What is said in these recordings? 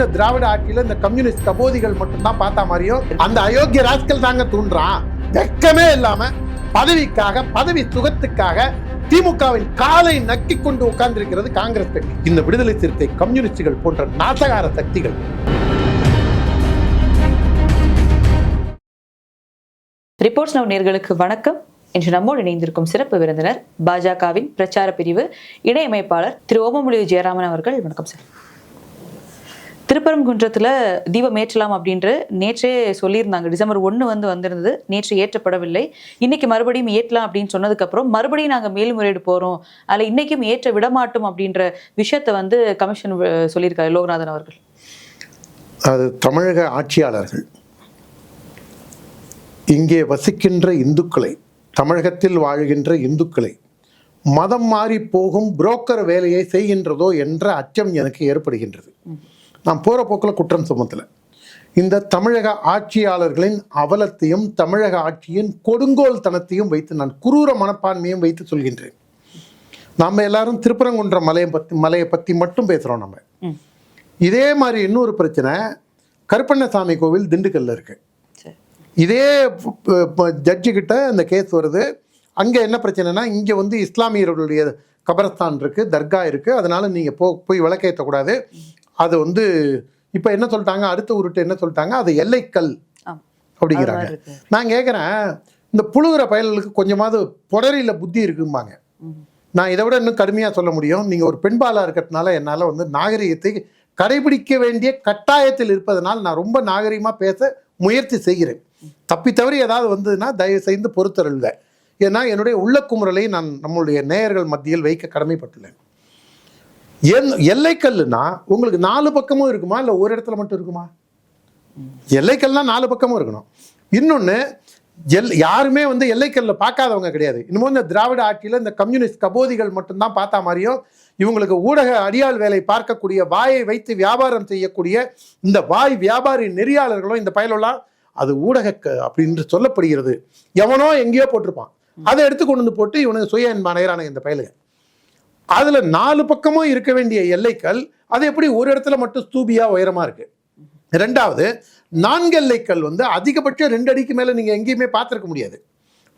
இந்த திராவிட ஆட்சியில இந்த கம்யூனிஸ்ட் கபோதிகள் மட்டும்தான் பார்த்தா மாதிரியும் அந்த அயோக்கிய ராஸ்கல் தாங்க தூண்டுறான். வெக்கமே இல்லாம பதவிக்காக பதவி சுகத்துக்காக திமுகவின் காலை நக்கி கொண்டு உட்கார்ந்திருக்கிறது காங்கிரஸ் கட்சி. இந்த விடுதலை சிறுத்தை கம்யூனிஸ்டுகள் போன்ற நாசகார சக்திகள். ரிப்போர்ட்ஸ் நவ் நேர்களுக்கு வணக்கம். இன்று நம்மோடு இணைந்திருக்கும் சிறப்பு விருந்தினர் பாஜகவின் பிரச்சார பிரிவு இணையமைப்பாளர் திரு ஓமமொழி ஜெயராமன் அவர்கள். வணக்கம் சார். திருப்பரங்குன்றத்தில் தீபம் ஏற்றலாம் அப்படின்ற நேற்றே சொல்லியிருந்தாங்க. டிசம்பர் ஒன்று வந்து வந்திருந்தது. நேற்று ஏற்றப்படவில்லை. இன்னைக்கு மறுபடியும் ஏற்றலாம் அப்படின்னு சொன்னதுக்கப்புறம் மறுபடியும் நாங்கள் மேல்முறையீடு போகிறோம் அதில் இன்னைக்கும் ஏற்ற விடமாட்டோம் அப்படின்ற விஷயத்தை வந்து கமிஷன் சொல்லியிருக்காரு லோகநாதன் அவர்கள். அது தமிழக ஆட்சியாளர்கள். இங்கே வசிக்கின்ற இந்துக்களை தமிழகத்தில் வாழ்கின்ற இந்துக்களை மதம் மாறி போகும் புரோக்கர் வேலையை செய்கின்றதோ என்ற அச்சம் எனக்கு ஏற்படுகின்றது. நான் போகிற போக்கில் குற்றம் சுமத்தல. இந்த தமிழக ஆட்சியாளர்களின் அவலத்தையும் தமிழக ஆட்சியின் கொடுங்கோல் தனத்தையும் வைத்து நான் குரூர மனப்பான்மையும் வைத்து சொல்கின்றேன். நாம் எல்லாரும் திருப்பரங்குன்ற மலையை பற்றி மலையை பற்றி மட்டும் பேசுகிறோம் நம்ம இதே மாதிரி இன்னொரு பிரச்சனை கருப்பண்ணசாமி கோவில் திண்டுக்கல்ல இருக்கு. இதே ஜட்ஜு கிட்ட இந்த கேஸ் வருது. அங்கே என்ன பிரச்சனைனா இங்கே வந்து இஸ்லாமியர்களுடைய கபரஸ்தான் இருக்கு தர்கா இருக்கு. அதனால நீங்க போ போய் விளக்கேற்றக்கூடாது அது வந்து இப்போ என்ன சொல்லிட்டாங்க? அடுத்த உருட்டு என்ன சொல்லிட்டாங்க? அது எல்லைக்கல் அப்படிங்கிறாங்க. நான் கேட்குறேன் இந்த புழுகிற பயல்களுக்கு கொஞ்சமாவது புடரியில் புத்தி இருக்கும்பாங்க. நான் இதை விட இன்னும் கடுமையாக சொல்ல முடியும். நீங்கள் ஒரு பெண்பாலாக இருக்கிறதுனால என்னால் வந்து நாகரிகத்தை கடைபிடிக்க வேண்டிய கட்டாயத்தில் இருப்பதனால் நான் ரொம்ப நாகரிகமாக பேச முயற்சி செய்கிறேன். தப்பி தவறி ஏதாவது வந்ததுன்னா தயவு செய்து பொறுத்தருள்க ஏன்னா என்னுடைய உள்ள குமுறலை நான் நம்மளுடைய நேயர்கள் மத்தியில் வைக்க கடமைப்பட்டுள்ளேன். என் எல்லைக்கல்லுனா உங்களுக்கு நாலு பக்கமும் இருக்குமா? இல்லை ஒரு இடத்துல மட்டும் இருக்குமா? எல்லைக்கல்னா நாலு பக்கமும் இருக்கணும். இன்னொன்று எல் யாருமே வந்து எல்லைக்கல்ல பார்க்காதவங்க கிடையாது. இன்னமும் இந்த திராவிட ஆட்சியில் இந்த கம்யூனிஸ்ட் கபோதிகள் மட்டும்தான் பார்த்தா மாதிரியும் இவங்களுக்கு ஊடக அடியாள் வேலை பார்க்கக்கூடிய வாயை வைத்து வியாபாரம் செய்யக்கூடிய இந்த வாய் வியாபாரி நெறியாளர்களும் இந்த பயலெல்லாம் அது ஊடக க- அப்படின்னு சொல்லப்படுகிறது. எவனோ எங்கேயோ போட்டிருப்பான். அதை எடுத்து கொண்டு வந்து போட்டு இவனுக்கு சுய அன்பானையரான இந்த பயலுங்க. அதில் நாலு பக்கமும் இருக்க வேண்டிய எல்லைக்கல் அது எப்படி ஒரு இடத்துல மட்டும் ஸ்தூபியாக உயரமாக இருக்குது ரெண்டாவது நான்கு எல்லைக்கல் வந்து அதிகபட்சம் ரெண்டு அடிக்கு மேலே நீங்கள் எங்கேயுமே பார்த்துருக்க முடியாது.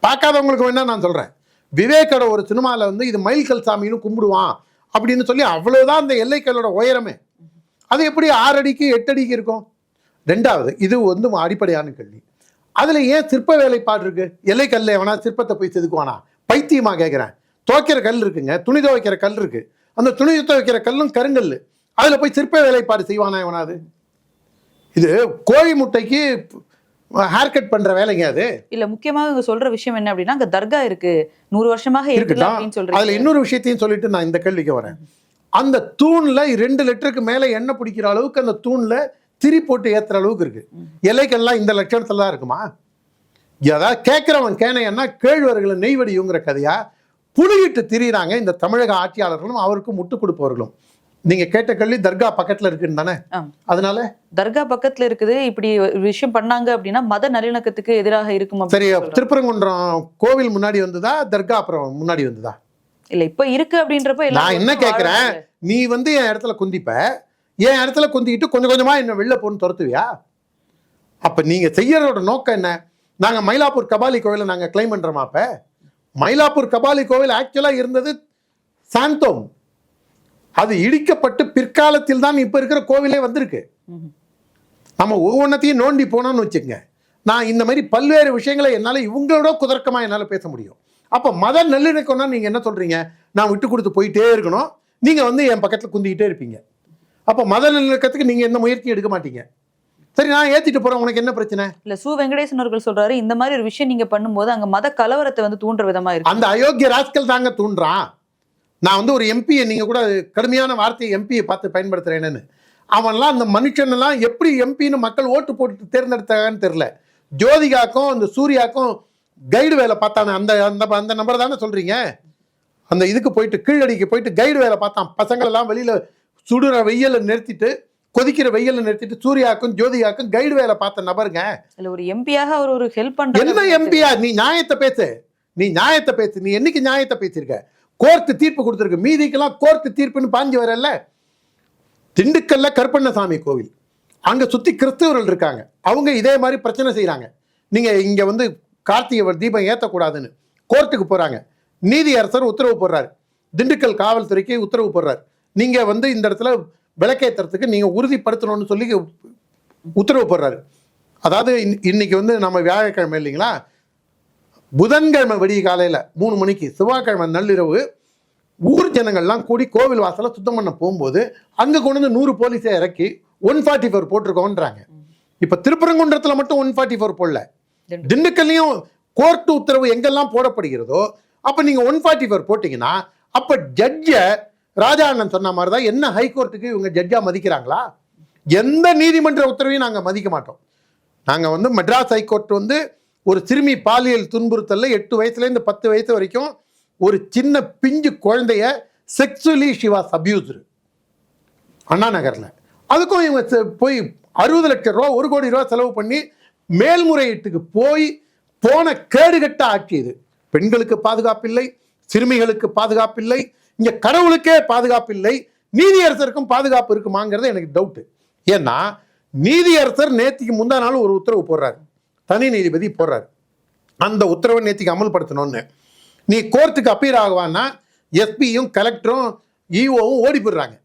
பார்க்காதவங்களுக்கு வேணால் நான் சொல்கிறேன் விவேக்கோட ஒரு சினிமாவில் வந்து இது மயில்கல் சாமின்னு கும்பிடுவான் அப்படின்னு சொல்லி அவ்வளோதான் அந்த எல்லைக்கல்லோட உயரமே. அது எப்படி ஆறு அடிக்கு எட்டு அடிக்கு இருக்கும்? ரெண்டாவது இது வந்து அடிப்படையான கேள்வி. அதில் ஏன் சிற்ப வேலைப்பாடு இருக்குது எல்லைக்கல்ல எவனா சிற்பத்தை போய் செதுக்குவானா? பைத்தியமாக கேட்குறேன் துவைக்கிற கல் இருக்குங்க. துணி துவைக்கிற கல் இருக்கு. அந்த துணி துவைக்கிற கல்லும் கருங்கல் அதுல போய் சிற்ப வேலைப்பாடு செய்வானா எவனாது இது கோழி முட்டைக்கு ஹேர் கட் பண்ற வேலைங்க அது. இல்ல முக்கியமாக இவங்க சொல்ற விஷயம் என்ன அப்படின்னா அங்க தர்கா இருக்கு. நூறு வருஷமாக அப்படின்னு அதுல இன்னொரு விஷயத்தையும் சொல்லிட்டு நான் இந்த கேள்விக்கு வரேன். அந்த தூண்ல ரெண்டு லிட்டருக்கு மேல எண்ணெய் பிடிக்கிற அளவுக்கு அந்த தூண்ல திரி போட்டு ஏத்துற அளவுக்கு இருக்கு. இலைக்கெல்லாம் இந்த லட்சணத்துல தான் இருக்குமா? ஏதாவது கேட்கிறவன் கேனையன்னா கேழ்வர்களை நெய்வடியுங்கிற கதையா? புலிகிட்டு திரியிறாங்க இந்த தமிழக ஆட்சியாளர்களும் அவருக்கு முட்டு கொடுப்பவர்களும். நீங்க கேட்ட கேள்வி தர்கா பக்கத்துல இருக்குன்னு தானே. அதனால? தர்கா பக்கத்துல இருக்குது இப்படி விஷயம் பண்ணாங்க அப்படின்னா மத நல்லிணக்கத்துக்கு எதிராக இருக்கும் சரி. திருப்பரங்குன்றம் கோவில் முன்னாடி வந்ததா தர்கா அப்புறம் முன்னாடி வந்ததா? இல்ல இப்ப இருக்கு அப்படின்றப்ப நான் என்ன வாழறாங்க. நீ வந்து என் இடத்துல குந்திப்ப என் இடத்துல குந்திக்கிட்டு கொஞ்சம் கொஞ்சமா என்ன வெளில போன்னு துரத்துவியா? அப்ப நீங்க செய்யறதோட நோக்கம் என்ன? நாங்க மயிலாப்பூர் கபாலி கோவிலை நாங்க கிளைம் பண்றோமா அப்ப? மயிலாப்பூர் கபாலி கோவில் ஆக்சுவலாக இருந்தது சாந்தோம். அது இடிக்கப்பட்டு பிற்காலத்தில் தான் இப்போ இருக்கிற கோவிலே வந்திருக்கு. நம்ம ஒவ்வொன்றத்தையும் நோண்டி போனோம்னு வச்சுக்கங்க. நான் இந்த மாதிரி பல்வேறு விஷயங்களை என்னால் இவங்களோட குதர்க்கமாக என்னால் பேச முடியும். அப்போ மத நல்லிணக்கம்னா நீங்கள் என்ன சொல்கிறீங்க நான் விட்டு கொடுத்து போயிட்டே இருக்கணும். நீங்கள் வந்து என் பக்கத்தில் குந்திக்கிட்டே இருப்பீங்க. அப்போ மத நல்லிணக்கத்துக்கு நீங்கள் எந்த முயற்சியும் எடுக்க மாட்டீங்க. சரி நான் ஏற்றிட்டு போகிறேன் உனக்கு என்ன பிரச்சனை? இல்ல சு வெங்கடேசன் அவர்கள் சொல்றாரு இந்த மாதிரி ஒரு விஷயம் நீங்க பண்ணும்போது அங்க மத கலவரத்தை வந்து தூண்டுற விதமா இருக்கு. அந்த அயோக்கிய ராஸ்கல் தாங்க தூண்டுறான். நான் வந்து ஒரு எம்பியை நீங்கள் கூட கடுமையான வார்த்தையை எம்பியை பார்த்து பயன்படுத்துகிறேன்னு அவன்லாம் அந்த மனுஷனெல்லாம் எப்படி எம்பின்னு மக்கள் ஓட்டு போட்டு தேர்ந்தெடுத்தாங்கன்னு தெரில ஜோதிகாக்கும் அந்த சூர்யாக்கும் கைடு வேலை பார்த்தானே. அந்த அந்த அந்த நம்பர் தானே சொல்கிறீங்க அந்த இதுக்கு போயிட்டு கீழடிக்கு போயிட்டு கைடு வேலை பார்த்தான். பசங்களெல்லாம் வெளியில் சுடுற வெயில நிறுத்திட்டு கொதிக்கிற வெயில நிறுத்திட்டு சூர்யாக்கும் ஜோதிகாக்கும் கைடு வேலை பார்த்த நபருங்க. இல்ல ஒரு எம்பியாக அவர் ஒரு ஹெல்ப் பண்றாரு என்ன எம்பியா நீ நியாயத்தை பேசு. நீ நியாயத்தை பேசு. நீ என்னைக்கு நியாயத்தை பேசியிருக்க? கோர்ட்டு தீர்ப்பு கொடுத்துருக்கு. மீதிக்கெல்லாம் கோர்ட்டு தீர்ப்புன்னு பாஞ்சு வரல. திண்டுக்கல்ல கருப்பண்ணசாமி கோவில். அங்க சுத்தி கிறிஸ்தவர்கள் இருக்காங்க. அவங்க இதே மாதிரி பிரச்சனை செய்றாங்க. நீங்க இங்க வந்து கார்த்திகை தீபம் ஏத்தக்கூடாதுன்னு கோர்ட்டுக்கு போறாங்க. நீதியரசர் உத்தரவு போடுறாரு. திண்டுக்கல் காவல்துறைக்கு உத்தரவு போடுறாரு. நீங்க வந்து இந்த இடத்துல விளக்கேத்துறதுக்கு நீங்க உறுதிப்படுத்தணும்னு சொல்லி உத்தரவு போடுறாரு. அதாவது இன்- இன்னைக்கு வந்து நம்ம வியாழக்கிழமை இல்லைங்களா? புதன்கிழமை விடிய காலையில மூணு மணிக்கு செவ்வாய்க்கிழமை நள்ளிரவு ஊர் ஜனங்கள்லாம் கூடி கோவில் வாசலை சுத்தம் பண்ண போகும்போது அங்க கொண்டு வந்து நூறு போலீஸை இறக்கி ஒன் ஃபார்ட்டி ஃபோர் போட்டிருக்கோன்றாங்க இப்ப திருப்பரங்குன்றத்துல மட்டும் ஒன் ஃபார்ட்டி ஃபோர் போடல. திண்டுக்கல். திண்டுக்கல்லையும் கோர்ட் உத்தரவு எங்கெல்லாம் போடப்படுகிறதோ அப்ப நீங்க ஒன் ஃபார்ட்டி ஃபோர் போட்டீங்கன்னா அப்ப ஜட்ஜ ராஜா அண்ணன் சொன்ன மாதிரி தான் என்ன ஹைகோர்ட்டுக்கு இவங்க ஜட்ஜாக மதிக்கிறாங்களா? எந்த நீதிமன்ற உத்தரவையும் நாங்கள் மதிக்க மாட்டோம். நாங்கள் வந்து மெட்ராஸ் ஹைகோர்ட் வந்து ஒரு சிறுமி பாலியல் துன்புறுத்தலில் எட்டு வயசுலேருந்து பத்து வயசு வரைக்கும் ஒரு சின்ன பிஞ்சு குழந்தைய செக்ஸுவலி ஷிவாஸ் அபியூஸ்டு அண்ணா நகரில். அதுக்கும் இவங்க போய் அறுபது லட்சம் ரூபா ஒரு கோடி ரூபா செலவு பண்ணி மேல்முறையீட்டுக்கு போய் போன கேடுகட்ட ஆட்சி இது பெண்களுக்கு பாதுகாப்பில்லை சிறுமிகளுக்கு பாதுகாப்பில்லை இங்க கடவுளுக்கே பாதுகாப்பில்லை நீதியரசருக்கும் பாதுகாப்பு இருக்குமாங்கிறது எனக்கு டவுட்டு ஏன்னா நீதியரசர் நேத்திக்கு முந்தா நாள் ஒரு உத்தரவு போடுறாரு. தனி நீதிபதி போடுறாரு. அந்த உத்தரவை நேத்திக்கு அமல்படுத்தணும்னு. நீ கோர்ட்டுக்கு அப்பீர் ஆகுவான்னா எஸ்பியும் கலெக்டரும் இஓவும் ஓடி போடுறாங்க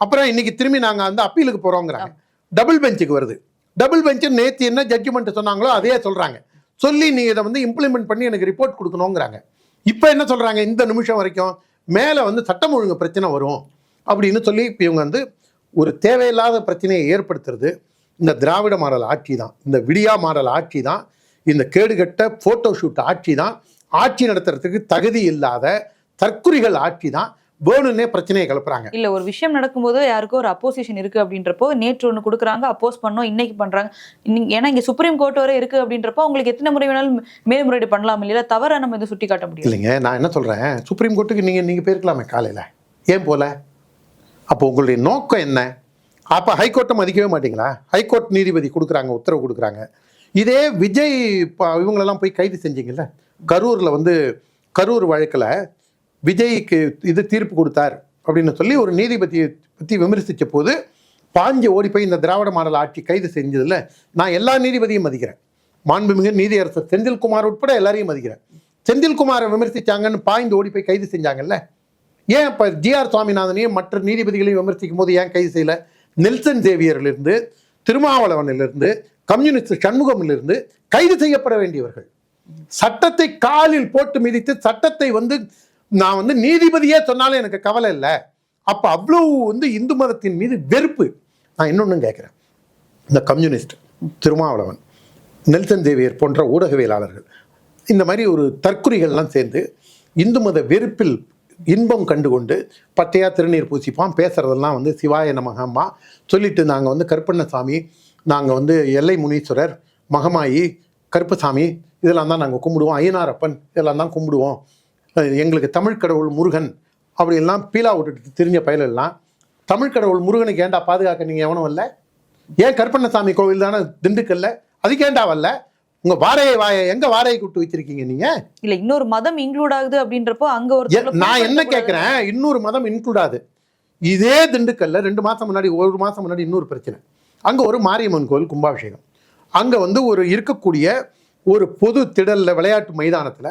அப்புறம் இன்னைக்கு திரும்பி நாங்கள் வந்து அப்பீலுக்கு போகிறோங்கிறாங்க டபுள் பெஞ்சுக்கு வருது. டபுள் பெஞ்சு நேற்று என்ன ஜட்ஜ்மெண்ட் சொன்னாங்களோ அதே சொல்கிறாங்க சொல்லி நீ இதை வந்து இம்ப்ளிமெண்ட் பண்ணி எனக்கு ரிப்போர்ட் கொடுக்கணுங்கிறாங்க. இப்போ என்ன சொல்கிறாங்க இந்த நிமிஷம் வரைக்கும் மேலே வந்து சட்டம் ஒழுங்கு பிரச்சனை வரும் அப்படின்னு சொல்லி இப்போ இவங்க வந்து ஒரு தேவையில்லாத பிரச்சனையை ஏற்படுத்துறது இந்த திராவிட மாடல் ஆட்சி தான் இந்த விடியா மாடல் ஆட்சி தான் இந்த கேடுகட்ட ஃபோட்டோ ஷூட் ஆட்சி தான் ஆட்சி நடத்துறதுக்கு தகுதி இல்லாத தற்குறிகள் ஆட்சி தான் வேணும்னே பிரச்சனையை கிளப்புறாங்க. இல்ல ஒரு விஷயம் நடக்கும்போது யாருக்கோ ஒரு அப்போசிஷன் இருக்கு அப்படின்றப்போ நேற்று ஒண்ணு கொடுக்குறாங்க அப்போஸ் பண்ணோம் இன்னைக்கு பண்றாங்க. ஏன்னா இங்க சுப்ரீம் கோர்ட் வரை இருக்கு அப்படின்றப்போ உங்களுக்கு எத்தனை முறை வேணாலும் மேல்முறையீடு பண்ணலாம் இல்லையா? தவற நம்ம இதை சுட்டி காட்ட முடியும் இல்லைங்க நான் என்ன சொல்கிறேன் சுப்ரீம் கோர்ட்டுக்கு நீங்கள் நீங்கள் போயிருக்கலாமே காலையில். ஏன் போல? அப்போ உங்களுடைய நோக்கம் என்ன? அப்போ ஹைகோர்ட்டை மதிக்கவே மாட்டீங்களா? ஹைகோர்ட் நீதிபதி கொடுக்குறாங்க உத்தரவு கொடுக்குறாங்க. இதே விஜய் இப்போ இவங்களெல்லாம் போய் கைது செஞ்சீங்கல்ல? கரூரில் வந்து கரூர் வழக்கில் விஜய்க்கு இது தீர்ப்பு கொடுத்தார் அப்படின்னு சொல்லி ஒரு நீதிபதியை பற்றி விமர்சித்த போது பாஞ்சு ஓடி போய் இந்த திராவிட மாடல் ஆட்சி கைது செஞ்சதில்ல நான் எல்லா நீதிபதியும் மதிக்கிறேன். மாண்புமிகு நீதியரசர் செந்தில்குமார் உட்பட எல்லாரையும் மதிக்கிறேன். செந்தில்குமாரை விமர்சிச்சாங்கன்னு பாய்ந்து ஓடி போய் கைது செஞ்சாங்கல்ல? ஏன் இப்போ ஜிஆர் சுவாமிநாதனையும் மற்ற நீதிபதிகளையும் விமர்சிக்கும் போது ஏன் கைது செய்யல? நெல்சன் சேவியரிலிருந்து திருமாவளவனிலிருந்து கம்யூனிஸ்ட் சண்முகமிலிருந்து கைது செய்யப்பட வேண்டியவர்கள். சட்டத்தை காலில் போட்டு மிதித்து சட்டத்தை வந்து நான் வந்து நீதிபதியே சொன்னாலும் எனக்கு கவலை இல்லை. அப்போ அவ்வளவு வந்து இந்து மதத்தின் மீது வெறுப்பு. நான் இன்னொன்று கேட்குறேன் இந்த கம்யூனிஸ்ட் திருமாவளவன் நெல்சன் தேவியர் போன்ற ஊடகவியலாளர்கள் இந்த மாதிரி ஒரு தற்குறிகள்லாம் சேர்ந்து இந்து மத வெறுப்பில் இன்பம் கண்டுகொண்டு பட்டையா திருநீர் பூசிப்பான் பேசுறதெல்லாம் வந்து சிவாய நமகம்மா சொல்லிட்டு நாங்கள் வந்து கருப்பண்ணசாமி நாங்கள் வந்து எல்லை முனீஸ்வரர் மகமாயி கருப்பசாமி இதெல்லாம் தான் நாங்கள் கும்பிடுவோம். ஐயனாரப்பன் இதெல்லாம் தான் கும்பிடுவோம். எங்களுக்கு தமிழ் கடவுள் முருகன் அப்படியெல்லாம் பீலா விட்டுட்டு திரிஞ்ச பயலெல்லாம் தமிழ் கடவுள் முருகனுக்கு ஏன்டா பாதுகாக்க நீங்கள் எவனும் இல்லை? ஏன் கருப்பண்ணசாமி கோவில் தானே திண்டுக்கல்ல? அதுக்கு ஏன்டா வரல? உங்க வாரையை வாய எங்க வாரையை கூப்பிட்டு வச்சிருக்கீங்க நீங்க? இல்ல இன்னொரு மதம் இன்க்ளூட் ஆகுது அப்படின்றப்போ அங்க ஒரு நான் என்ன கேட்கிறேன் இன்னொரு மதம் இன்க்ளூடாது இதே திண்டுக்கல்ல ரெண்டு மாசம் முன்னாடி ஒரு மாசம் முன்னாடி இன்னொரு பிரச்சனை. அங்க ஒரு மாரியம்மன் கோவில் கும்பாபிஷேகம். அங்க வந்து ஒரு இருக்கக்கூடிய ஒரு பொது திடல்ல விளையாட்டு மைதானத்துல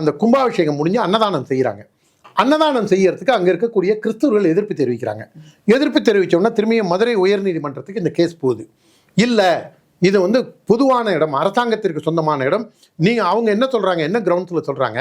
அந்த கும்பாபிஷேகம் முடிஞ்சு அன்னதானம் செய்கிறாங்க அன்னதானம் செய்யறதுக்கு அங்கே இருக்கக்கூடிய கிறிஸ்தவர்கள் எதிர்ப்பு தெரிவிக்கிறாங்க. எதிர்ப்பு தெரிவித்தோம்னா திரும்பியும் மதுரை உயர்நீதிமன்றத்துக்கு இந்த கேஸ் போகுது. இல்லை இது வந்து பொதுவான இடம் அரசாங்கத்திற்கு சொந்தமான இடம். நீங்கள் அவங்க என்ன சொல்கிறாங்க என்ன கிரவுண்ட்ஸில் சொல்கிறாங்க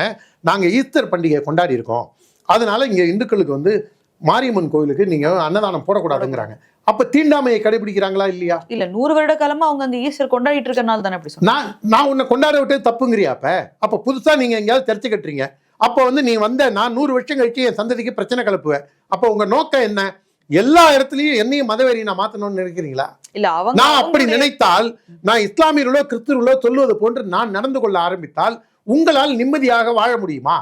நாங்கள் ஈஸ்டர் பண்டிகையை கொண்டாடி இருக்கோம். அதனால இங்கே இந்துக்களுக்கு வந்து மாரியம்மன் கோவிலுக்கு நீங்கள் அன்னதானம் போடக்கூடாதுங்கிறாங்க. அப்ப தீண்டாமையை கடைபிடிக்கிறாங்களா இல்லையா? இல்ல நூறு வருட காலமா அவங்க அங்க ஈஸ்டர் கொண்டாடிட்டு இருக்கனால தானே அப்படி நான் நான் உன்னை கொண்டாட விட்டது தப்புங்கிறியா அப்ப? அப்ப புதுசா நீங்க எங்கேயாவது தெரிச்சு கட்டுறீங்க. அப்போ வந்து நீ வந்த நான் நூறு வருஷம் கழிச்சு என் சந்ததிக்கு பிரச்சனை கிளப்புவேன். அப்போ உங்க நோக்கம் என்ன? எல்லா இடத்துலயும் என்னையும் மதவெறி நான் மாத்தணும்னு நினைக்கிறீங்களா? இல்ல அவங்க நான் அப்படி நினைத்தால் நான் இஸ்லாமியர்களோ கிறிஸ்துவர்களோ சொல்லுவது போன்று நான் நடந்து கொள்ள ஆரம்பித்தால் உங்களால் நிம்மதியாக வாழ முடியுமா?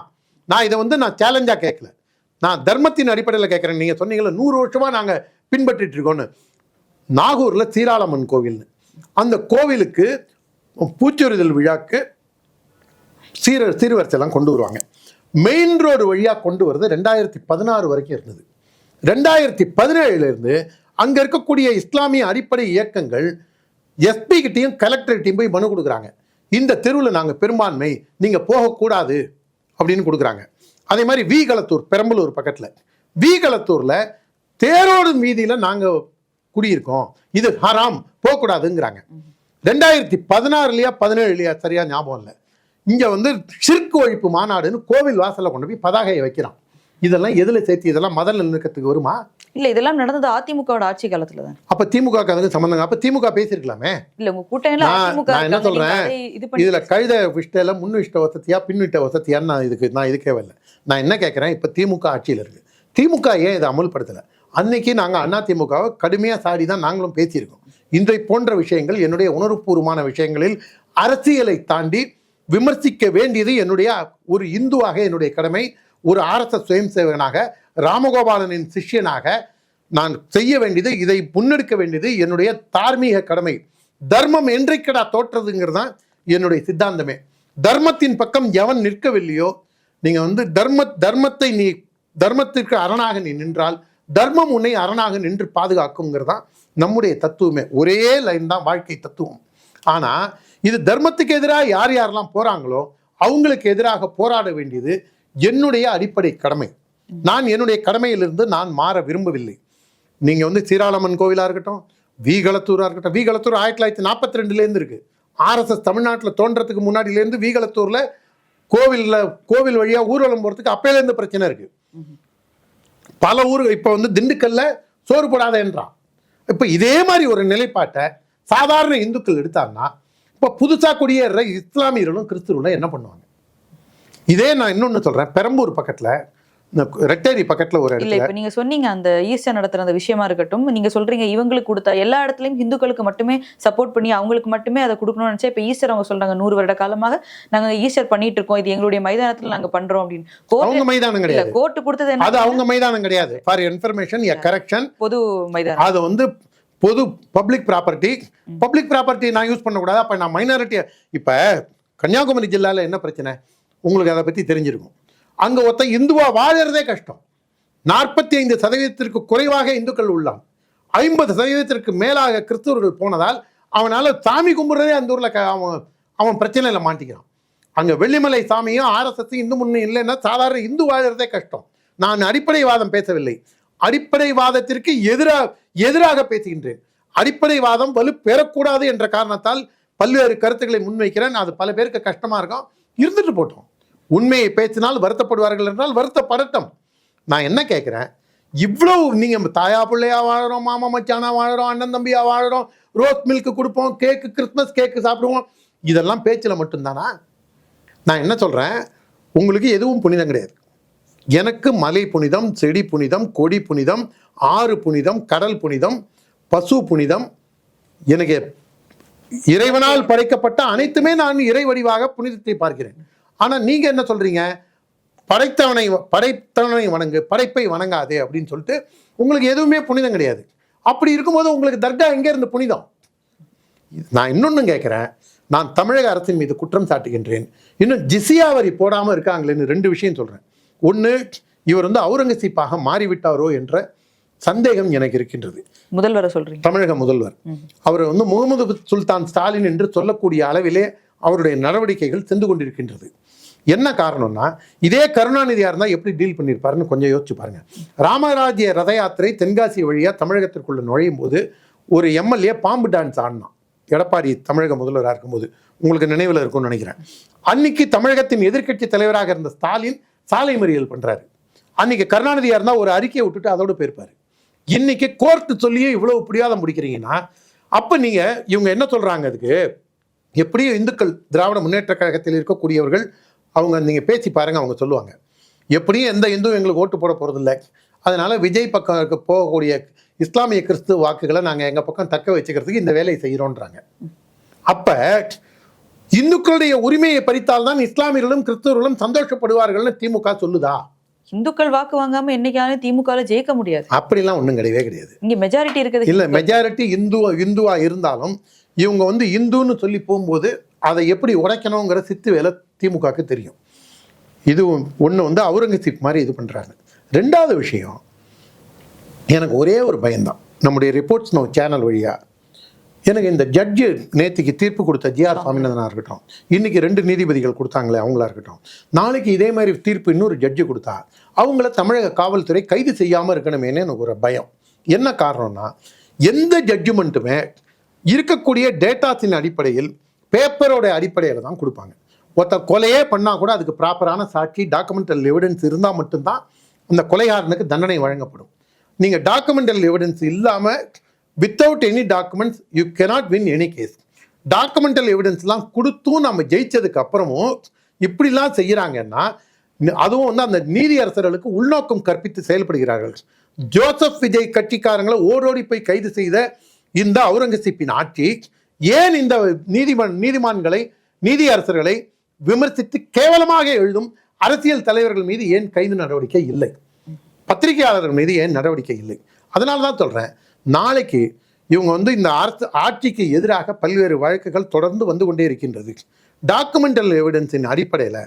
நான் இதை வந்து நான் சேலஞ்சா கேட்கல. நான் தர்மத்தின் அடிப்படையில் கேட்குறேன். நீங்க சொன்னீங்கல்ல நூறு வருஷமா நாங்க பின்பற்றிட்டு இருக்கோன்னு நாகூரில் சீராளம்மன் கோவில்னு. அந்த கோவிலுக்கு பூச்சொரிதல் விழாக்கு சீர சீர்வரிசைலாம் கொண்டு வருவாங்க. மெயின் ரோடு வழியாக கொண்டு வரது ரெண்டாயிரத்தி பதினாறு வரைக்கும் இருந்தது. ரெண்டாயிரத்தி பதினேழுலேருந்து இருந்து இருக்கக்கூடிய இஸ்லாமிய அடிப்படை இயக்கங்கள் எஸ்பி கிட்டையும் கலெக்டர்கிட்டையும் போய் மனு கொடுக்குறாங்க. இந்த தெருவில் நாங்கள் பெரும்பான்மை நீங்கள் போகக்கூடாது அப்படின்னு கொடுக்குறாங்க. அதே மாதிரி வீகளத்தூர் பெரம்பலூர் பக்கத்தில். வீகளத்தூரில் களத்தூர்ல தேரோடு வீதியில நாங்க குடியிருக்கோம். இது ஹராம் போகக்கூடாதுங்கிறாங்க. ரெண்டாயிரத்தி பதினாறுலையா பதினேழுலையா சரியா ஞாபகம் இல்லை. இங்க வந்து சிற்கு ஒழிப்பு மாநாடுன்னு கோவில் வாசல்ல கொண்டு போய் பதாகையை வைக்கிறான். இதெல்லாம் எதுல சேர்த்து இதெல்லாம் மத நல்லிணக்கத்துக்கு வருமா? இல்ல இதெல்லாம் நடந்தது அதிமுகவோட ஆட்சி காலத்துல தான். அப்ப திமுக அதுக்கு சம்பந்தம் அப்ப திமுக பேசியிருக்கலாமே? இல்ல உங்க நான் அதிமுக நான் என்ன சொல்றேன்? இதுல கழுத விஷ்டையில முன் விஷ்ட வசதியா பின் விட்ட வசதியான்னு நான் இதுக்கு நான் இதுக்கே வரல. நான் என்ன கேட்கிறேன் இப்ப திமுக ஆட்சியில் இருக்கு. திமுக ஏன் இதை அமல்படுத்தலை? அன்னைக்கு நாங்கள் அண்ணா திமுகவை சாடி தான் நாங்களும் பேசியிருக்கோம். இன்றை போன்ற விஷயங்கள் என்னுடைய உணர்வுபூர்வமான விஷயங்களில் அரசியலை தாண்டி விமர்சிக்க வேண்டியது என்னுடைய ஒரு இந்துவாக என்னுடைய கடமை. ஒரு ஆர்எஸ்எஸ் சுயம் சேவகனாக ராமகோபாலனின் சிஷ்யனாக நான் செய்ய வேண்டியது இதை முன்னெடுக்க வேண்டியது என்னுடைய தார்மீக கடமை. தர்மம் என்றைக்கடா தோற்றதுங்கிறது தான் என்னுடைய சித்தாந்தமே. தர்மத்தின் பக்கம் எவன் நிற்கவில்லையோ நீங்கள் வந்து தர்ம தர்மத்தை நீ தர்மத்திற்கு அரணாக நீ நின்றால் தர்மம் உன்னை அரணாக நின்று பாதுகாக்குங்கிறது தான் நம்முடைய தத்துவமே. ஒரே லைன் தான் வாழ்க்கை தத்துவம். ஆனா இது தர்மத்துக்கு எதிராக யார் யாரெல்லாம் போறாங்களோ அவங்களுக்கு எதிராக போராட வேண்டியது என்னுடைய அடிப்படை கடமை. நான் என்னுடைய கடமையிலிருந்து நான் மாற விரும்பவில்லை. நீங்க வந்து சீராளம்மன் கோவிலா இருக்கட்டும் வீகளத்தூரா இருக்கட்டும் வீகளத்தூர் ஆயிரத்தி தொள்ளாயிரத்தி நாற்பத்தி ரெண்டுலேருந்து இருக்கு. ஆர்எஸ்எஸ் தமிழ்நாட்டில் தோன்றதுக்கு முன்னாடியிலேருந்து வீகளத்தூரில் கோவிலில் கோவில் வழியாக ஊர்வலம் போகிறதுக்கு அப்பையிலேருந்து பிரச்சனை இருக்குது பல ஊர் இப்போ வந்து திண்டுக்கல்ல சோறு போடாத என்றான் இப்போ இதே மாதிரி ஒரு நிலைப்பாட்டை சாதாரண இந்துக்கள் எடுத்தாங்கன்னா இப்போ புதுசாக குடியேற இஸ்லாமியர்களும் கிறிஸ்துவர்களும் என்ன பண்ணுவாங்க? இதே நான் இன்னொன்று சொல்கிறேன் பெரம்பூர் பக்கத்தில் ரெட்டேரி பக்கத்துல ஒரு இல்ல இடத்துல. இப்ப நீங்க சொன்னீங்க அந்த ஈஸ்டர் நடத்துற அந்த விஷயமா இருக்கட்டும். நீங்க சொல்றீங்க இவங்களுக்கு கொடுத்தா எல்லா இடத்துலயும் இந்துக்களுக்கு மட்டுமே சப்போர்ட் பண்ணி அவங்களுக்கு மட்டுமே அதை கொடுக்கணும்னு நினைச்சா இப்ப ஈஸ்டர் அவங்க சொல்றாங்க நூறு வருட காலமாக நாங்க ஈஸ்டர் பண்ணிட்டு இருக்கோம் இது எங்களுடைய மைதானத்துல நாங்க பண்றோம் அப்படின்னு. அவங்க மைதானம் கிடையாது. கோர்ட் கொடுத்தது என்ன அது அவங்க மைதானம் கிடையாது. ஃபார் இன்ஃபர்மேஷன் எ கரெக்ஷன் பொது மைதானம். அது வந்து பொது பப்ளிக் ப்ராப்பர்ட்டி பப்ளிக் ப்ராப்பர்ட்டி நான் யூஸ் பண்ணக்கூடாது. அப்போ நான் மைனாரிட்டி இப்போ கன்னியாகுமரி ஜில்லால என்ன பிரச்சனை? உங்களுக்கு அதை பற்றி தெரிஞ்சிருக்கும். அங்கே ஒருத்தன் இந்துவா வாழறதே கஷ்டம். நாற்பத்தி ஐந்து சதவீதத்திற்கு குறைவாக இந்துக்கள் உள்ளான் ஐம்பது சதவீதத்திற்கு மேலாக கிறிஸ்தவர்கள் போனதால் அவனால் சாமி கும்பிட்றதே அந்த ஊரில் அவன் அவன் பிரச்சனையில் மாட்டிக்கிறான். அங்கே வெள்ளிமலை சாமியும் ஆர்எஸ்எஸ் இந்து முன்னும் இல்லைன்னா சாதாரண இந்து வாழறதே கஷ்டம். நான் அடிப்படைவாதம் பேசவில்லை. அடிப்படைவாதத்திற்கு எதிராக எதிராக பேசுகின்றேன். அடிப்படைவாதம் வலு பெறக்கூடாது என்ற காரணத்தால் பல்வேறு கருத்துக்களை முன்வைக்கிறேன். அது பல பேருக்கு கஷ்டமாக இருக்கும். இருந்துட்டு போட்டோம். உண்மையை பேசினால் வருத்தப்படுவார்கள் என்றால் வருத்தப்படட்டும் நான் என்ன கேட்குறேன்? இவ்வளவு நீங்கள் தாயா பிள்ளையா வாழறோம் மாமா மச்சானா வாழறோம் அண்ணன் தம்பியா வாழறோம் ரோஸ் மில்க் கொடுப்போம் கேக்கு கிறிஸ்மஸ் கேக்கு சாப்பிடுவோம். இதெல்லாம் பேச்சில் மட்டும்தானா? நான் என்ன சொல்கிறேன் உங்களுக்கு எதுவும் புனிதம் கிடையாது. எனக்கு மலை புனிதம் செடி புனிதம் கொடி புனிதம் ஆறு புனிதம் கடல் புனிதம் பசு புனிதம். எனக்கு இறைவனால் படைக்கப்பட்ட அனைத்துமே நான் இறை வடிவாக புனிதத்தை பார்க்கிறேன். ஆனா நீங்க என்ன சொல்றீங்க? படைத்தவனை படைத்தவனை வணங்கு படைப்பை வணங்காதே அப்படின்னு சொல்லிட்டு உங்களுக்கு எதுவுமே புனிதம் கிடையாது. அப்படி இருக்கும்போது உங்களுக்கு தர்கா எங்க இருந்து புனிதம்? நான் இன்னொன்னு கேட்குறேன். நான் தமிழக அரசின் மீது குற்றம் சாட்டுகின்றேன். இன்னும் ஜிசியா வரி போடாமல் இருக்காங்களேன்னு ரெண்டு விஷயம் சொல்கிறேன் ஒன்று இவர் வந்து அவுரங்கசீப்பாக மாறிவிட்டாரோ என்ற சந்தேகம் எனக்கு இருக்கின்றது. முதல்வரை சொல்றீங்க. தமிழக முதல்வர். அவர் வந்து முகமது சுல்தான் ஸ்டாலின் என்று சொல்லக்கூடிய அளவிலே அவருடைய நடவடிக்கைகள் சென்று கொண்டிருக்கின்றது. என்ன காரணம்னா இதே கருணாநிதியாக இருந்தால் எப்படி டீல் பண்ணியிருப்பாருன்னு கொஞ்சம் யோசிச்சு பாருங்கள் ராமராஜ்ய ரத யாத்திரை தென்காசி வழியாக தமிழகத்திற்குள்ள நுழையும் போது ஒரு எம்எல்ஏ பாம்பு டான்ஸ் ஆடினான். எடப்பாடி தமிழக முதல்வராக இருக்கும்போது. உங்களுக்கு நினைவில் இருக்கும்னு நினைக்கிறேன். அன்னைக்கு தமிழகத்தின் எதிர்க்கட்சி தலைவராக இருந்த ஸ்டாலின் சாலை மறியல் பண்ணுறாரு அன்னைக்கு கருணாநிதியாக இருந்தால் ஒரு அறிக்கையை விட்டுட்டு அதோடு போயிருப்பாரு. இன்னைக்கு கோர்ட்டு சொல்லியே இவ்வளோ பிடிவாதம் முடிக்கிறீங்கன்னா அப்போ நீங்கள் இவங்க என்ன சொல்கிறாங்க அதுக்கு? எப்படியும் இந்துக்கள் திராவிட முன்னேற்ற கழகத்தில் இருக்கக்கூடியவர்கள் அவங்க நீங்க பேசி பாருங்க அவங்க சொல்லுவாங்க. எப்படியும் எந்த இந்துவும் எங்களுக்கு ஓட்டு போட போறதில்ல. அதனால விஜய் பக்கம் இருக்க போகக்கூடிய இஸ்லாமிய கிறிஸ்துவ வாக்குகளை நாங்க எங்க பக்கம் தக்க வச்சுக்கிறதுக்கு இந்த வேலையை செய்கிறோன்றாங்க அப்ப இந்துக்களுடைய உரிமையை பறித்தால்தான் இஸ்லாமியர்களும் கிறிஸ்தவர்களும் சந்தோஷப்படுவார்கள்னு திமுக சொல்லுதா? இந்துக்கள் வாக்கு வாங்காம என்னைக்காலும் திமுக ஜெயிக்க முடியாது. அப்படிலாம் ஒன்றும் கிடையவே கிடையாது. இங்க மெஜாரிட்டி இருக்குது இல்ல மெஜாரிட்டி இந்து இந்துவா இருந்தாலும் இவங்க வந்து இந்துன்னு சொல்லி போகும்போது அதை எப்படி உடைக்கணுங்கிற சித்து வேலை திமுகவுக்கு தெரியும். இது ஒன்று வந்து அவுரங்கசீப் மாதிரி இது பண்ணுறாங்க ரெண்டாவது விஷயம் எனக்கு ஒரே ஒரு பயம்தான். நம்முடைய ரிப்போர்ட்ஸ் நம்ம சேனல் வழியாக எனக்கு இந்த ஜட்ஜு நேற்றுக்கு தீர்ப்பு கொடுத்த ஜிஆர் சுவாமிநாதனாக இருக்கட்டும் இன்றைக்கி ரெண்டு நீதிபதிகள் கொடுத்தாங்களே அவங்களா இருக்கட்டும் நாளைக்கு இதே மாதிரி தீர்ப்பு இன்னொரு ஜட்ஜு கொடுத்தா அவங்கள தமிழக காவல்துறை கைது செய்யாமல் இருக்கணுமேனு எனக்கு ஒரு பயம். என்ன காரணம்னா எந்த ஜட்ஜுமெண்ட்டுமே இருக்கக்கூடிய டேட்டாஸின் அடிப்படையில் பேப்பரோட அடிப்படையில் தான் கொடுப்பாங்க. ஒருத்த கொலையே பண்ணால் கூட அதுக்கு ப்ராப்பரான சாட்சி டாக்குமெண்டல் எவிடன்ஸ் இருந்தால் மட்டும்தான் அந்த கொலைகாரனுக்கு தண்டனை வழங்கப்படும். நீங்கள் டாக்குமெண்டல் எவிடன்ஸ் இல்லாமல் without any documents you cannot win any case documental எவிடன்ஸ்லாம் கொடுத்தும் நம்ம ஜெயிச்சதுக்கு அப்புறமும் இப்படிலாம் செய்கிறாங்கன்னா அதுவும் வந்து அந்த நீதியரசர்களுக்கு உள்நோக்கம் கற்பித்து செயல்படுகிறார்கள். ஜோசப் விஜய் கட்சிக்காரங்களை ஓடோடி போய் கைது செய்த இந்த அவுரங்கசீப்பின் ஆட்சி ஏன் இந்த நீதிமன் நீதிமான்களை நீதியரசர்களை விமர்சித்து கேவலமாக எழுதும் அரசியல் தலைவர்கள் மீது ஏன் கைது நடவடிக்கை இல்லை? பத்திரிகையாளர்கள் மீது ஏன் நடவடிக்கை இல்லை? அதனால தான் சொல்கிறேன் நாளைக்கு இவங்க வந்து இந்த அரசு ஆட்சிக்கு எதிராக பல்வேறு வழக்குகள் தொடர்ந்து வந்து கொண்டே இருக்கின்றது. டாக்குமெண்டல் எவிடன்ஸின் அடிப்படையில்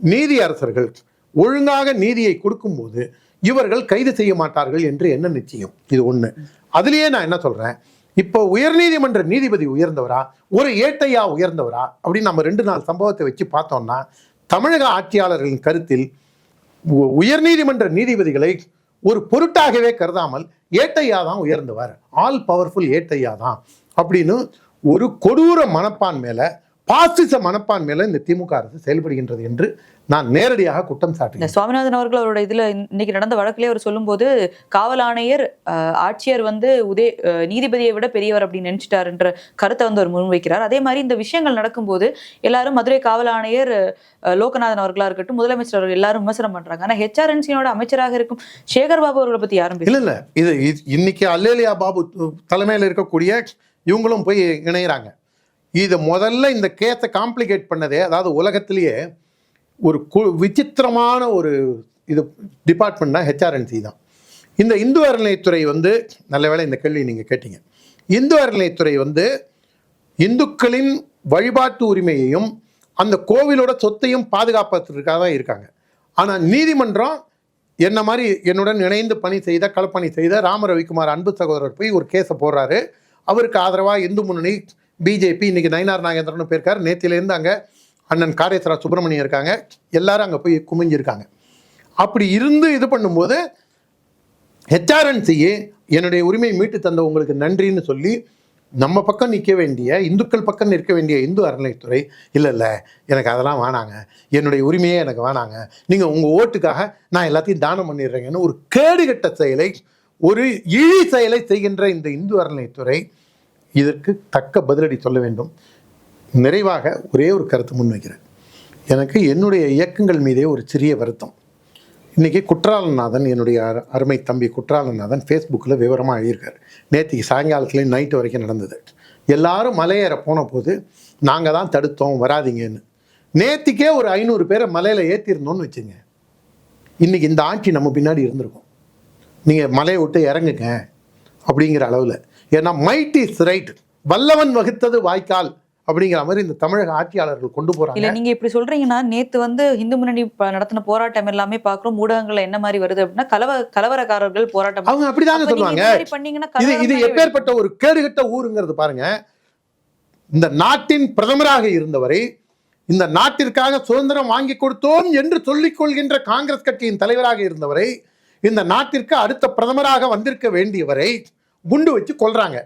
நீதி அரசர்கள் ஒழுங்காக நீதியை கொடுக்கும்போது இவர்கள் கைது செய்ய மாட்டார்கள் என்று என்ன நிச்சயம்? இது ஒன்று அதுலேயே நான் என்ன சொல்கிறேன் இப்போ உயர்நீதிமன்ற நீதிபதி உயர்ந்தவரா? ஒரு ஏட்டையா உயர்ந்தவரா? அப்படின்னு நம்ம ரெண்டு நாள் சம்பவத்தை வச்சு பார்த்தோம்னா தமிழக ஆட்சியாளர்களின் கருத்தில் உ- உயர்நீதிமன்ற நீதிபதிகளை ஒரு பொருட்டாகவே கருதாமல் ஏட்டையா தான் உயர்ந்தவர். ஆல் பவர்ஃபுல் ஏட்டையா தான். அப்படின்னு ஒரு கொடூர மனப்பான் மேலே பாசிச மேலே இந்த திமுக அரசு செயல்படுகின்றது என்று நான் நேரடியாக குற்றம் சாட்டுகிறேன். சுவாமிநாதன் அவர்கள் அவரோட இதுல இன்னைக்கு நடந்த வழக்கிலே அவர் சொல்லும்போது காவல் ஆணையர் ஆட்சியர் வந்து உதய நீதிபதியை விட பெரியவர் அப்படின்னு நினைச்சிட்டாருன்ற கருத்தை வந்து அவர் முன்வைக்கிறார். அதே மாதிரி இந்த விஷயங்கள் நடக்கும்போது எல்லாரும் மதுரை காவல் ஆணையர் லோகநாதன் அவர்களா இருக்கட்டும் முதலமைச்சர் அவர்கள் எல்லாரும் விமர்சனம் பண்றாங்க. ஆனா ஹெச்ஆர்என்சியோட அமைச்சராக இருக்கும் சேகர் பாபு அவர்களை பத்தி யாரும் இல்ல இல்ல. இது இன்னைக்கு அல்லேலியா பாபு தலைமையில் இருக்கக்கூடிய இவங்களும் போய் இணையறாங்க. இது முதல்ல இந்த கேஸை காம்ப்ளிகேட் பண்ணதே அதாவது உலகத்திலேயே ஒரு கு விசித்திரமான ஒரு இது டிபார்ட்மெண்ட்னா ஹெச்ஆர்என்சி தான். இந்த இந்து அறநிலையத்துறை வந்து நல்ல வேளை இந்த கேள்வி நீங்கள் கேட்டீங்க. இந்து அறநிலையத்துறை வந்து இந்துக்களின் வழிபாட்டு உரிமையையும் அந்த கோவிலோட சொத்தையும் பாதுகாப்பதற்காக தான் இருக்காங்க. ஆனால் நீதிமன்றம் என்ன மாதிரி என்னுடன் இணைந்து பணி செய்த களப்பணி செய்த ராம ரவிக்குமார் அன்பு சகோதரர் போய் ஒரு கேஸை போடுறாரு. அவருக்கு ஆதரவாக இந்து முன்னணி பிஜேபி இன்னைக்கு நயினார் நாகேந்திரன் போயிருக்காரு. நேத்திலேருந்து அங்கே அண்ணன் காரேஸ்வரா சுப்பிரமணியம் இருக்காங்க. எல்லாரும் அங்கே போய் குமிஞ்சிருக்காங்க. அப்படி இருந்து இது பண்ணும்போது ஹெச்ஆர்என்சியே என்னுடைய உரிமையை மீட்டு தந்த உங்களுக்கு நன்றின்னு சொல்லி நம்ம பக்கம் நிற்க வேண்டிய இந்துக்கள் பக்கம் நிற்க வேண்டிய இந்து அறநிலைத்துறை இல்லை இல்லை எனக்கு அதெல்லாம் வேணாங்க. என்னுடைய உரிமையே எனக்கு வேணாங்க. நீங்கள் உங்கள் ஓட்டுக்காக நான் எல்லாத்தையும் தானம் பண்ணிடுறேங்கன்னு ஒரு கேடுகட்ட செயலை ஒரு இழி செயலை செய்கின்ற இந்த இந்து அறநிலைத்துறை இதற்கு தக்க பதிலடி சொல்ல வேண்டும். நிறைவாக ஒரே ஒரு கருத்து முன்வைக்கிறேன் எனக்கு என்னுடைய இயக்கங்கள் மீதே ஒரு சிறிய வருத்தம். இன்றைக்கி குற்றாலநாதன் என்னுடைய அரு- அருமை தம்பி குற்றாலநாதன் ஃபேஸ்புக்கில் விவரமாக எழுதியிருக்காரு. நேற்றுக்கு சாயங்காலத்துலேயும் நைட்டு வரைக்கும் நடந்தது. எல்லாரும் மலையேற போன போது நாங்கள் தான் தடுத்தோம் வராதீங்கன்னு. நேற்றுக்கே ஒரு ஐநூறு பேரை மலையில் ஏற்றிருந்தோம்னு வச்சுங்க. இன்றைக்கி இந்த ஆட்சி நம்ம பின்னாடி இருந்திருக்கும். நீங்கள் மலையை விட்டு இறங்குங்க அப்படிங்கிற அளவில். ஏன்னா மைட் இஸ் ரைட் வல்லவன் வகுத்தது வாய்க்கால். அப்படிங்கிற மாதிரி இந்த தமிழக ஆட்சியாளர்கள் கொண்டு போகிறாங்க இல்ல நீங்க இப்படி சொல்றீங்கன்னா நேத்து வந்து இந்து முன்னணி நடத்தின போராட்டம் எல்லாமே பாக்குறோம். ஊடகங்கள்ல என்ன மாதிரி வருது அப்படின்னா கலவ கலவரக்காரர்கள் போராட்டம். அவங்க அப்படிதாங்க சொல்லுவாங்க. இது இது எப்பேற்பட்ட ஒரு கேடுகட்ட ஊருங்கிறது பாருங்க. இந்த நாட்டின் பிரதமராக இருந்தவரை இந்த நாட்டிற்காக சுதந்திரம் வாங்கி கொடுத்தோம் என்று சொல்லிக் கொள்கின்ற காங்கிரஸ் கட்சியின் தலைவராக இருந்தவரை இந்த நாட்டிற்கு அடுத்த பிரதமராக வந்திருக்க வேண்டியவரை குண்டு வச்சு கொல்றாங்க.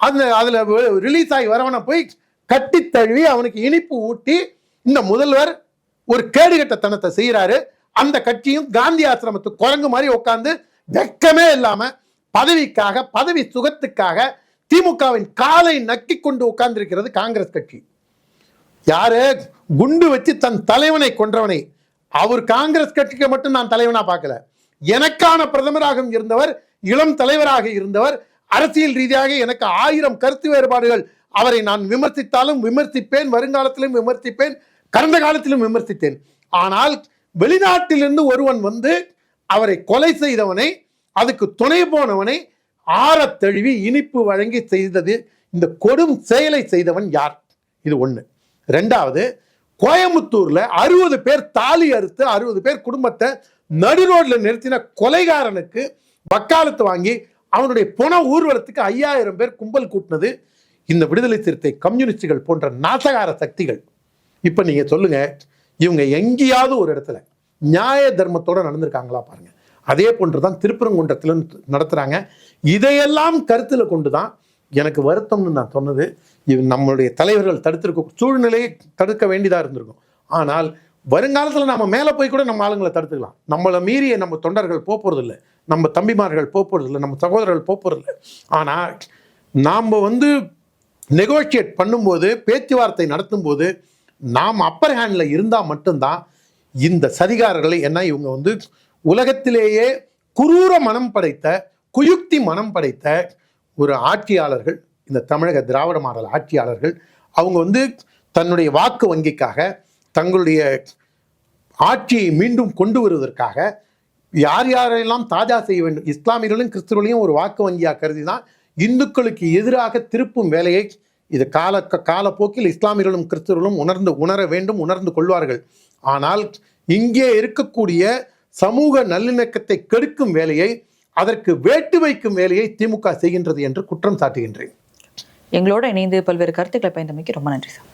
அந்த அதுல ரிலீஸ் ஆகி வரவனை போய் கட்டி தழுவி அவனுக்கு இனிப்பு ஊட்டி இந்த முதல்வர் ஒரு கேடுகட்டத்தனத்தை செய்கிறாரு அந்த கட்சியும் காந்தி ஆசிரமத்துக்கு குரங்கு மாதிரி உட்காந்து வெக்கமே இல்லாம பதவிக்காக பதவி சுகத்துக்காக திமுகவின் காலை நக்கி கொண்டு உட்கார்ந்திருக்கிறது காங்கிரஸ் கட்சி. யாரு? குண்டு வச்சு தன் தலைவனை கொன்றவனை. அவர் காங்கிரஸ் கட்சிக்கு மட்டும் நான் தலைவனா பார்க்கல. எனக்கான பிரதமராக இருந்தவர் இளம் தலைவராக இருந்தவர் அரசியல் ரீதியாக எனக்கு ஆயிரம் கருத்து வேறுபாடுகள் அவரை நான் விமர்சித்தாலும் விமர்சிப்பேன் வருங்காலத்திலும் விமர்சிப்பேன் கடந்த காலத்திலும் விமர்சித்தேன். ஆனால் வெளிநாட்டிலிருந்து ஒருவன் வந்து அவரை கொலை செய்தவனை அதுக்கு துணை போனவனை ஆறத் தழுவி இனிப்பு வழங்கி செய்தது இந்த கொடும் செயலை செய்தவன் யார்? இது ஒன்று ரெண்டாவது கோயம்புத்தூர்ல அறுபது பேர் தாலி அறுத்து அறுபது பேர் குடும்பத்தை நடுரோட்டில் நிறுத்தின கொலைகாரனுக்கு வக்காலத்து வாங்கி அவனுடைய புன ஊர்வலத்துக்கு ஐயாயிரம் பேர் கும்பல் கூட்டினது. இந்த விடுதலை சிறுத்தை கம்யூனிஸ்டுகள் போன்ற நாசகார சக்திகள். இப்போ நீங்கள் சொல்லுங்க இவங்க எங்கேயாவது ஒரு இடத்துல நியாய தர்மத்தோடு நடந்திருக்காங்களா பாருங்க. அதே போன்று தான் திருப்பரங்குன்றத்தில் நடத்துகிறாங்க இதையெல்லாம் கருத்தில் கொண்டு தான் எனக்கு வருத்தம்னு நான் சொன்னது. இது நம்மளுடைய தலைவர்கள் தடுத்திருக்க சூழ்நிலையை தடுக்க வேண்டியதாக இருந்திருக்கும். ஆனால் வருங்காலத்தில் நம்ம மேலே போய் கூட நம்ம ஆளுங்களை தடுத்துக்கலாம். நம்மளை மீறிய நம்ம தொண்டர்கள் போகிறதில்ல நம்ம தம்பிமார்கள் போகிறதில்ல நம்ம சகோதரர்கள் போகிறதில்ல ஆனால் நாம் வந்து நெகோஷியேட் பண்ணும்போது பேச்சுவார்த்தை நடத்தும்போது நாம் அப்பர் ஹேண்டில் இருந்தால் மட்டும்தான் இந்த சதிகாரர்களை என்ன இவங்க வந்து உலகத்திலேயே குரூர மனம் படைத்த குயுக்தி மனம் படைத்த ஒரு ஆட்சியாளர்கள் இந்த தமிழக திராவிட மாடல் ஆட்சியாளர்கள் அவங்க வந்து தன்னுடைய வாக்கு வங்கிக்காக தங்களுடைய ஆட்சியை மீண்டும் கொண்டு வருவதற்காக யார் யாரெல்லாம் தாஜா செய்ய வேண்டும் இஸ்லாமியர்களும் கிறிஸ்துவர்களையும் ஒரு வாக்கு வங்கியாக கருதி தான் இந்துக்களுக்கு எதிராக திருப்பும் வேலையை இது கால காலப்போக்கில் இஸ்லாமியர்களும் கிறிஸ்தவர்களும் உணர்ந்து உணர வேண்டும் உணர்ந்து கொள்வார்கள். ஆனால் இங்கே இருக்கக்கூடிய சமூக நல்லிணக்கத்தை கெடுக்கும் வேலையை அதற்கு வேட்டு வைக்கும் வேலையை திமுக செய்கின்றது என்று குற்றம் சாட்டுகின்றேன். எங்களோட இணைந்து பல்வேறு கருத்துக்களை பயந்தமைக்கு ரொம்ப நன்றி சார்.